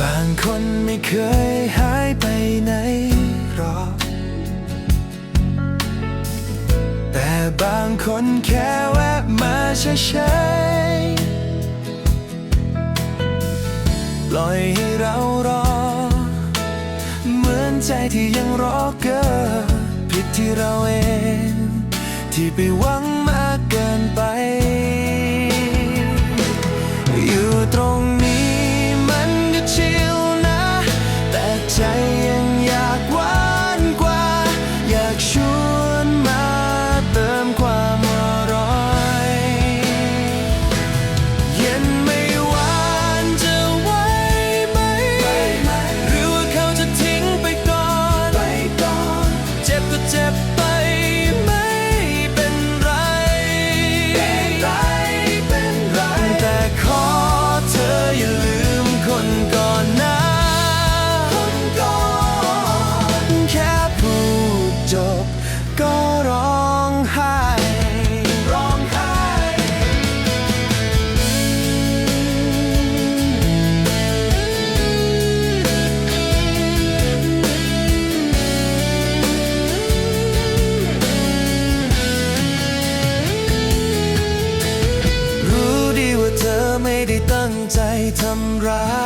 บางคนไม่เคยหายไปไหนหรอกแต่บางคนแค่แวะมาเฉยๆปล่อยให้เรารอ เหมือนใจที่ยังรอเกอผิดที่เราเอง ที่ไปหวัง lying จบก็ร้องไห้ร้องไห้รู้ดีว่าเธอไม่ได้ตั้งใจทำร้าย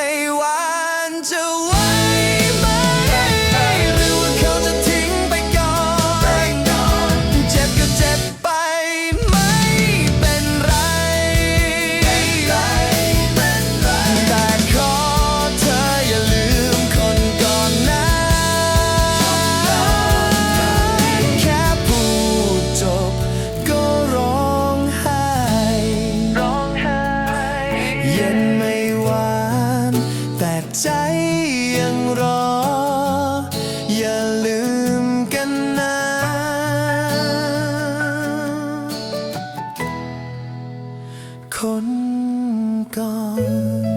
may why อย่าลืมกันนะ คนก่อน